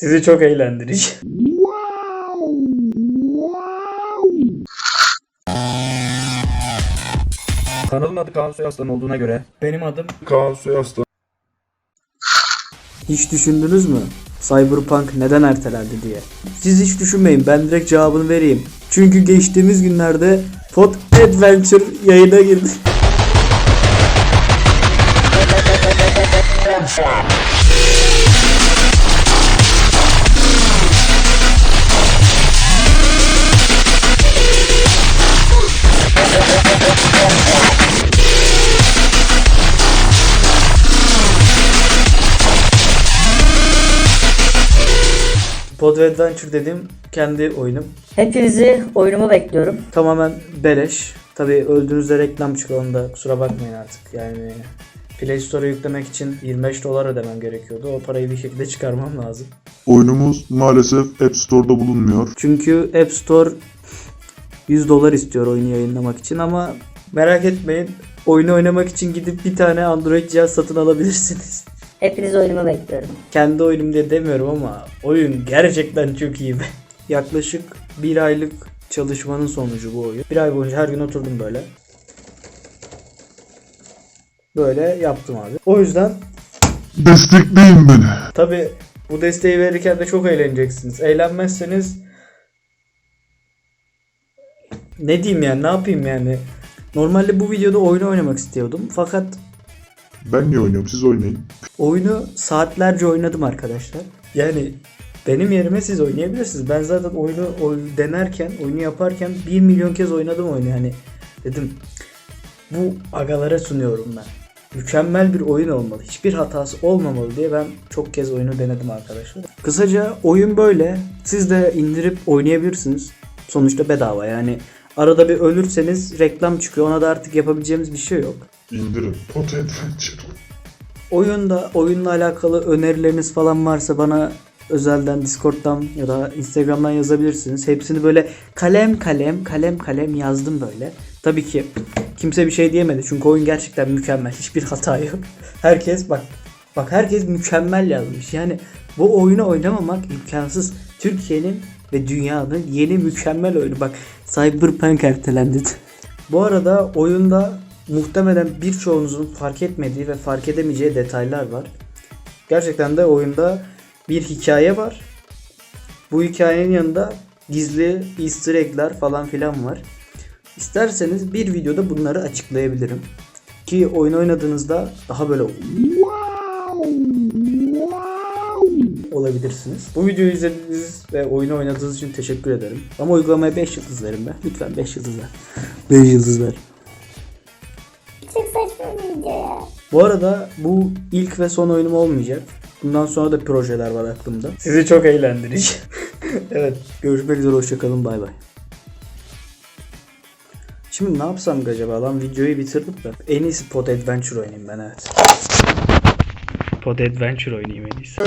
Sizi çok eğlendirici. Kanalın adı Kaan Soyaslan olduğuna göre Benim adım Kaan Soyaslan. Hiç düşündünüz mü? Cyberpunk neden ertelendi diye. Siz hiç düşünmeyin ben direkt cevabını vereyim. Çünkü geçtiğimiz günlerde Pod Adventure yayına girdi. Pod Adventure dediğim kendi oyunum. Hepinizi oyunumu bekliyorum. Tamamen beleş. Tabi öldüğünüzde reklam çıkıyor onu da kusura bakmayın artık. Yani Play Store'a yüklemek için 25 dolar ödemem gerekiyordu. O parayı bir şekilde çıkarmam lazım. Oyunumuz maalesef App Store'da bulunmuyor. Çünkü App Store 100 dolar istiyor oyunu yayınlamak için ama merak etmeyin. Oyunu oynamak için gidip bir tane Android cihaz satın alabilirsiniz. Hepinizi oyunumu bekliyorum. Kendi oyunum diye demiyorum ama oyun gerçekten çok iyi. Yaklaşık bir aylık çalışmanın sonucu bu oyun. Bir ay boyunca her gün oturdum böyle. Böyle yaptım abi. O yüzden Destekleyin beni. Tabi bu desteği verirken de çok eğleneceksiniz. Eğlenmezseniz ne diyeyim yani ne yapayım yani. Normalde bu videoda oyunu oynamak istiyordum. Fakat Ben niye oynuyorum? Siz oynayın. Oyunu saatlerce oynadım arkadaşlar. Yani benim yerime siz oynayabilirsiniz. Ben zaten oyunu oy- denerken, oyunu yaparken 1 milyon kez oynadım oyunu. Yani dedim bu agalara sunuyorum ben. Mükemmel bir oyun olmalı. Hiçbir hatası olmamalı diye ben çok kez oyunu denedim arkadaşlar. Kısaca oyun böyle. Siz de indirip oynayabilirsiniz. Sonuçta bedava yani. Arada bir ölürseniz reklam çıkıyor. Ona da artık yapabileceğimiz bir şey yok. İndirin. Pot Adventure. Oyunda oyunla alakalı önerileriniz falan varsa bana özelden Discord'dan ya da Instagram'dan yazabilirsiniz. Hepsini böyle kalem kalem kalem kalem yazdım böyle. Tabii ki kimse bir şey diyemedi çünkü oyun gerçekten mükemmel. Hiçbir hata yok. Herkes bak bak herkes mükemmel yazmış. Yani bu oyunu oynamamak imkansız. Türkiye'nin ve dünyanın yeni mükemmel oyunu. Bak Cyberpunk ertelendi. Bu arada oyunda muhtemelen birçoğunuzun fark etmediği ve fark edemeyeceği detaylar var. Gerçekten de oyunda bir hikaye var. Bu hikayenin yanında gizli easter egg'ler falan filan var. İsterseniz bir videoda bunları açıklayabilirim. Ki oyun oynadığınızda daha böyle olabilirsiniz. Bu videoyu izlediğiniz ve oyunu oynadığınız için teşekkür ederim. Ama uygulamaya 5 yıldız verin be. Lütfen 5 yıldız ver. 5 yıldız ver. Çok saçma bir video ya. Bu arada bu ilk ve son oyunum olmayacak. Bundan sonra da projeler var aklımda. Sizi çok eğlendirici. evet. Görüşmek üzere. Hoşçakalın. Bay bay. Şimdi ne yapsam acaba lan videoyu bitirdik de. En iyisi Pod Adventure oynayayım ben evet. Pod Adventure oynayayım en iyisi.